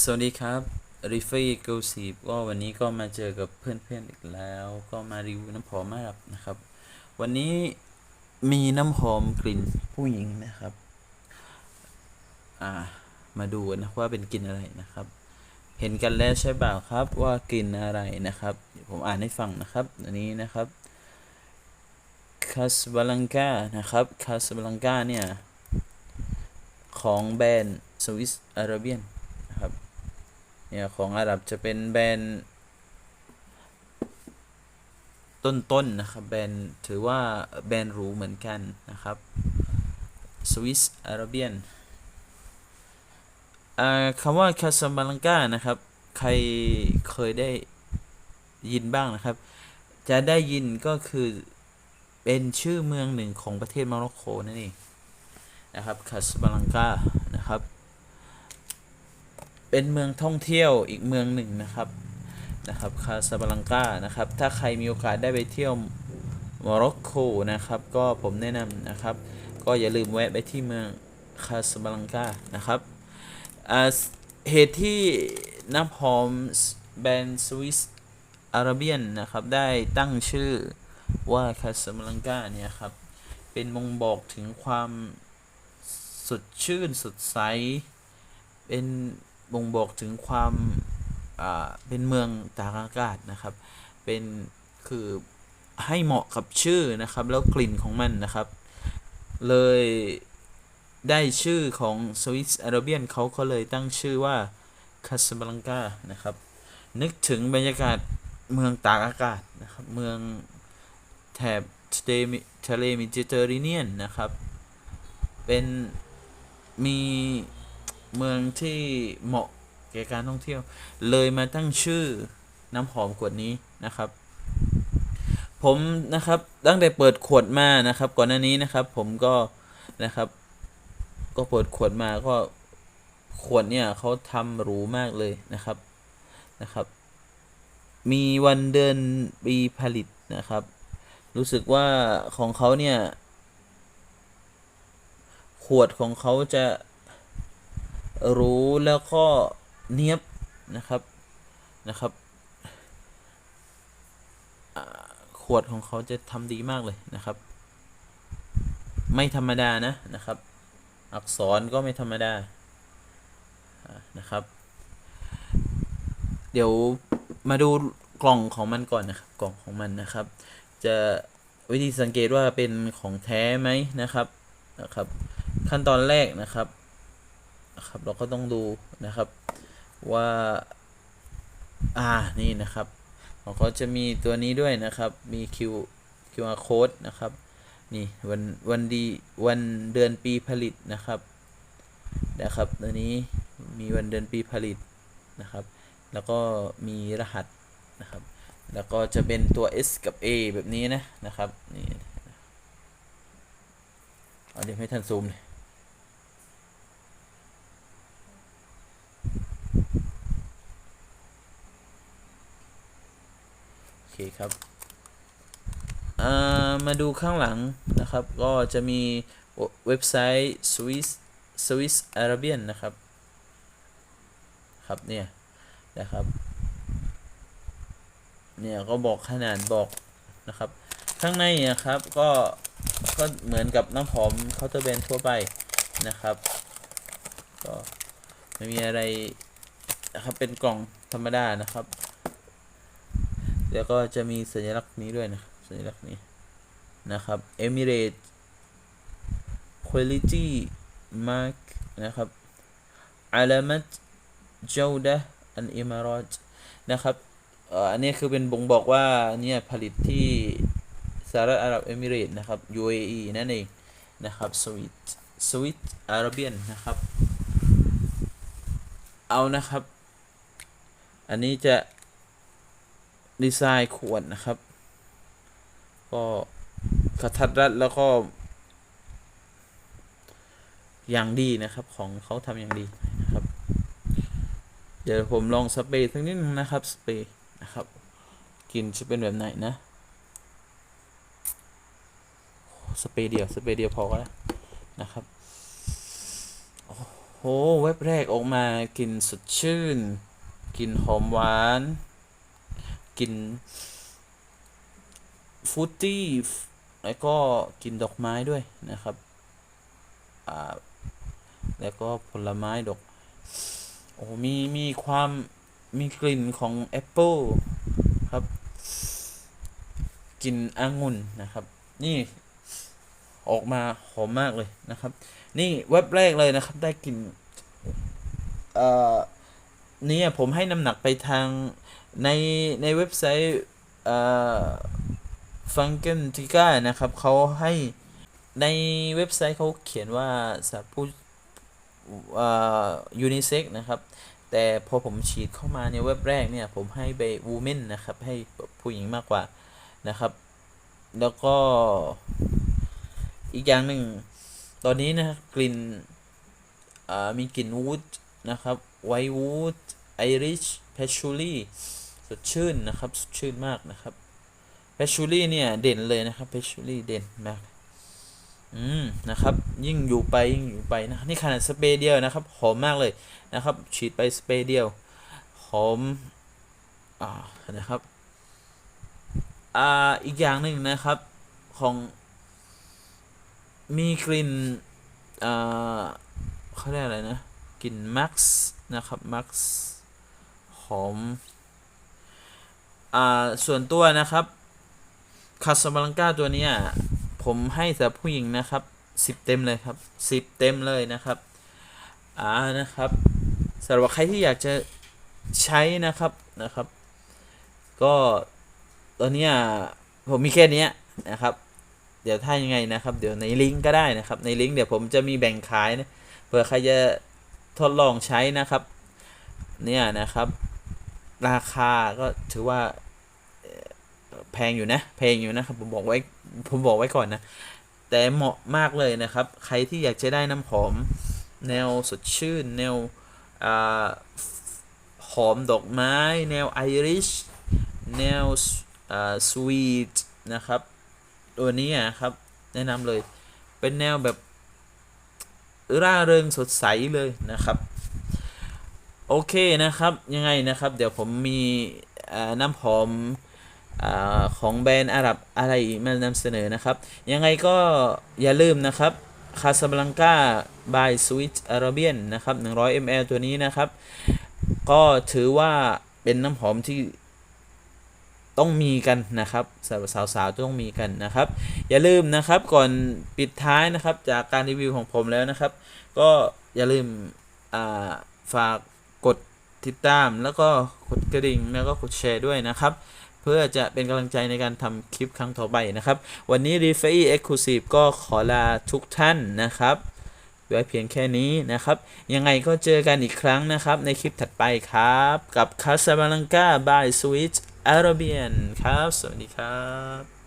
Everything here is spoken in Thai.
สวัสดีครับริฟฟี่เกลซีก็วันนี้ก็มาเจอกับเพื่อนๆอีกแล้ว ก็มารีวิวน้ำหอมมารับนะครับ วันนี้มีน้ำหอมกลิ่นผู้หญิงนะครับ อ่า มาดูนะว่าเป็นกลิ่นอะไรนะครับ เห็นกันแล้วใช่เปล่าครับว่ากลิ่นอะไรนะครับเดี๋ยวผมอ่านให้ฟังนะครับ อันนี้นะครับคาสบาลังกานะครับคาสบาลังกาเนี่ย ของแบรนด์สวิสอาราเบียน เนี่ยของอาหรับจะเป็นแบรนด์ต้นๆนะครับแบรนด์ถือว่าแบรนด์หรูเหมือนกันนะครับสวิสอาราเบียนคำว่าคาสบาลังกานะครับ ใครเคยได้ยินบ้างนะครับ จะได้ยินก็คือเป็นชื่อเมืองหนึ่งของประเทศโมร็อกโกนั่นเองนะครับคาสบาลังกานะครับ เป็นเมืองท่องเที่ยวอีกเมืองหนึ่งนะครับนะครับคาสบลังกานะครับ ถ้าใครมีโอกาสได้ไปเที่ยวโมร็อกโกนะครับ ก็ผมแนะนำนะครับ ก็อย่าลืมแวะไปที่เมืองคาสบลังกานะครับเหตุที่น้ำหอมแบรนด์สวิสอาราเบียนนะครับ ได้ตั้งชื่อว่าคาสบาลังกาเนี่ยครับ เป็นบ่งบอกถึงความสดชื่นสดใส เป็น บ่งบอกถึงความเป็นเมืองตากอากาศนะครับ เป็นคือให้เหมาะกับชื่อนะครับ แล้วกลิ่นของมันนะครับ เลยได้ชื่อของสวิสอาราเบียนเขาก็เลยตั้งชื่อว่าคาสบลังกานะครับ นึกถึงบรรยากาศเมืองตากอากาศนะครับ เมืองแถบทะเลทะเลมิดิเตอร์เรเนียนนะครับ เป็นมี เมืองที่เหมาะแก่การท่องเที่ยว เลยมาตั้งชื่อน้ำหอมขวดนี้นะครับ ผมนะครับตั้งแต่เปิดขวดมานะครับ ก่อนหน้านี้นะครับ ผมก็นะครับ ก็เปิดขวดมาก็ขวดเนี่ยเขาทำหรูมากเลยนะครับนะครับ มีวันเดือนปีผลิตนะครับ รู้สึกว่าของเขาเนี่ยขวดของเขาจะ รู้แล้วก็เนียบนะครับนะครับขวดของเขาจะทำดีมากเลยนะครับ ไม่ธรรมดานะนะครับ อักษรก็ไม่ธรรมดานะครับ เดี๋ยวมาดูกล่องของมันก่อนนะครับ กล่องของมันนะครับ จะวิธีสังเกตว่าเป็นของแท้ไหมนะครับนะครับ ขั้นตอนแรกนะครับ นะครับเราก็ต้องดูนะครับว่าอ่านี่นะครับของเขาจะมีตัวนี้ด้วยนะครับมี Q QR code นะครับนี่วันวันดีวันเดือนปีผลิตนะครับนะครับตัวนี้มีวันเดือนปีผลิตนะครับ แล้วก็มีรหัสนะครับ แล้วก็จะเป็นตัว S กับ A แบบนี้นะนะครับนี่เอาเดี๋ยวให้ท่านซูมเลย โอเครับามาดูข้างหลังนะครับ ก็จะมีเว็บไซต์ Swiss Swiss Arabian นะครับ ครับเนี่ยนะครับเนี่ยก็บอกขนาดบอกนะครับ ข้างในนะครับก็ก็เหมือนกับน้ำหอมเคาน์เตอร์แบรนด์ทั่วไปนะครับ ก็ไม่มีอะไรนะครับเป็นกล่องธรรมดานะครับ แล้วก็จะมีสัญลักษณ์นี้ด้วยนะ สัญลักษณ์นี้นะครับ Emirates Quality Mark นะครับ Alamat Jawda Al Imarat นะครับอันนี้คือเป็นบ่งบอกว่าเนี่ยผลิตที่สหรัฐอาหรับเอมิเรต์นะครับ UAE นั่นเองนะครับสวิตสวิตอาราเบียนนะครับ เอานะครับ อันนี้จะ ดีไซน์ขวดนะครับ ก็กระทัดรัดแล้วก็ อย่างดีนะครับของเขาทำอย่างดีนะครับ เดี๋ยวผมลองสเปรย์สักนิดนึงนะครับสเปรย์นะครับกลินจะเป็นแบบไหนนะสเปรย์เดียวสเปรย์เดียวพอก็แล้วนะครับโอ้โหเว็บแรกออกมากลิ่นสดชื่นกลิ่นหอมหวาน กลิ่นฟรุตตี้แล้วก็กินดอกไม้ด้วยนะครับอ่าแล้วก็ผลไม้ดอกโอ้มี มีความมีกลิ่นของแอปเปิลครับกลิ่นองุ่นนะครับ นี่ออกมาหอมมากเลยนะครับ นี่เว็บแรกเลยนะครับ ได้กลิ่นเอ่อ นี่ผมให้น้ำหนักไปทางในในเว็บไซต์ฟังเกนติก้านะครับเขาให้ในเว็บไซต์เขาเขียนว่าสำหรับผู้อ่อยูนิเซ็กนะครับ แต่พอผมฉีดเข้ามาในเว็บแรกเนี่ย ผมให้ไปวูแมนนะครับ ให้ผู้หญิงมากกว่านะครับ แล้วก็อีกอย่างหนึ่ง ตอนนี้นะกลิ่นอ่ามีกลิ่นวูด นะครับไวท์วูดไอริชเพชชูรี่สดชื่นนะครับสดชื่นมากนะครับเพชชูรี่เนี่ยเด่นเลยนะครับเพชชูรี่เด่นมากอืมนะครับยิ่งอยู่ไปยิ่งอยู่ไปนะนี่ขนาดสเปรย์เดียวนะครับหอมมากเลยนะครับ ฉีดไปสเปรย์เดียวหอมอ่านะครับอ่าอีกอย่างหนึ่งนะครับของมีกลิ่นอ่าเขาเรียกอะไรนะ กลิ่นแม็กซ์นะครับแม็กซ์หอมอ่าส่วนตัวนะครับคาสบลังกาตัวนี้ผมให้สำหรับผู้หญิงนะครับสิบเต็มเลยครับสิบเต็มเลยนะครับอ่านะครับสำหรับใครที่อยากจะใช้นะครับนะครับ ก็ตัวเนี้ผมมีแค่นี้นะครับ เดี๋ยวถ้ายังไงนะครับ เดี๋ยวในลิงก์ก็ได้นะครับ ในลิงก์เดี๋ยวผมจะมีแบ่งขายนะเผื่อใครจะ ทดลองใช้นะครับ เนี่ยนะครับ ราคาก็ถือว่าแพงอยู่นะแพงอยู่นะครับผมบอกไว้ผมบอกไว้ก่อนนะ แต่เหมาะมากเลยนะครับ ใครที่อยากจะได้น้ำหอมแนวสดชื่น แนวอหอมดอกไม้ แนวไอริชแนวอ่าสวีทนะครับ ตัวนี้อะครับ แนะนำเลยเป็นแนวแบบ ร่าเริงสดใสเลยนะครับ โอเคนะครับยังไงนะครับ เดี๋ยวผมมีน้ำหอมอของแบรนด์อาหรับอะไรมานำเสนอนะครับ ยังไงก็อย่าลืมนะครับคาสบลังกาบายสวิตอาราเบียนนะครับ 100 ml ตัวนี้นะครับ ก็ถือว่าเป็นน้ำหอมที่ ต้องมีกันนะครับสำหรับสาวๆต้องมีกันนะครับ อย่าลืมนะครับก่อนปิดท้ายนะครับจากการรีวิวของผมแล้วนะครับ ก็อย่าลืมฝากกดติดตามแล้วก็กดกระดิ่งแล้วก็กดแชร์ด้วยนะครับ เพื่อจะเป็นกำลังใจในการทำคลิปครั้งต่อไปนะครับ วันนี้ r e f a i Exclusive ก็ขอลาทุกท่านนะครับไว้เพียงแค่นี้นะครับ ยังไงก็เจอกันอีกครั้งนะครับ ในคลิปถัดไปครับ กับ อาราเบียนครับ สวัสดีครับ